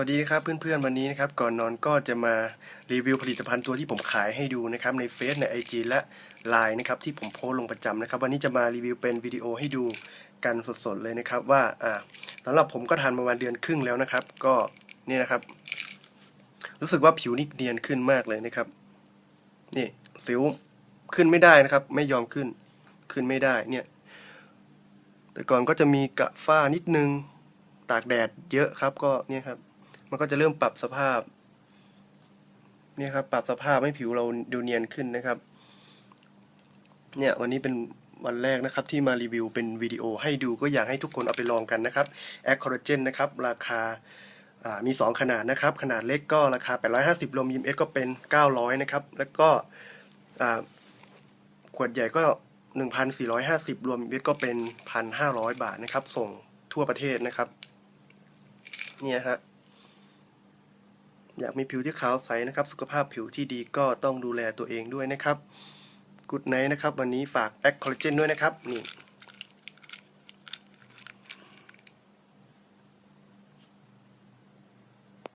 วัสดีนะครับเพื่อนๆวันนี้นะครับก่อนนอนก็จะมารีวิวผลิตภัณฑ์ตัวที่ผมขายให้ดูนะครับในเฟซใน IG และ Line นะครับที่ผมโพสลงประจำนะครับ วันนี้จะมารีวิวเป็นวิดีโอให้ดูกันสดๆเลยนะครับว่าอ่าสำหรับผมก็ทานมาประมาณเดือนครึ่งแล้วนะครับ ก็นี่นะครับ รู้สึกว่าผิวนี่เนียนขึ้นมากเลยนะครับ นี่สิวขึ้นไม่ได้นะครับ ไม่ยอมขึ้นขึ้นไม่ได้เนี่ย แต่ก่อนก็จะมีกระฝ้านิดนึงตากแดดเยอะครับก็เนี่ยครับ มันก็จะเริ่มปรับสภาพเนี่ยครับปรับสภาพให้ผิวเราดูเนียนขึ้นนะครับ เนี่ยวันนี้เป็นวันแรกนะครับที่มารีวิวเป็นวิดีโอให้ดูก็อยากให้ทุกคนเอาไปลองกันนะครับแอคคอร์เจนนะครับราคาามี 2 ขนาดนะครับ ขนาดเล็กก็ราคา 850รวมยิมเอสก็เป็น 900 นะครับ แล้วก็ขวดใหญ่ก็ 1,450 รวมยิมเอสก็เป็น 1,500 บาทนะครับ ส่งทั่วประเทศนะครับ เนี่ยฮะ อยากมีผิวที่ขาวใสนะครับ สุขภาพผิวที่ดีก็ต้องดูแลตัวเองด้วยนะครับกุดไนท์นะครับ วันนี้ฝากแอคคอลลาเจนด้วยนะครับ นี่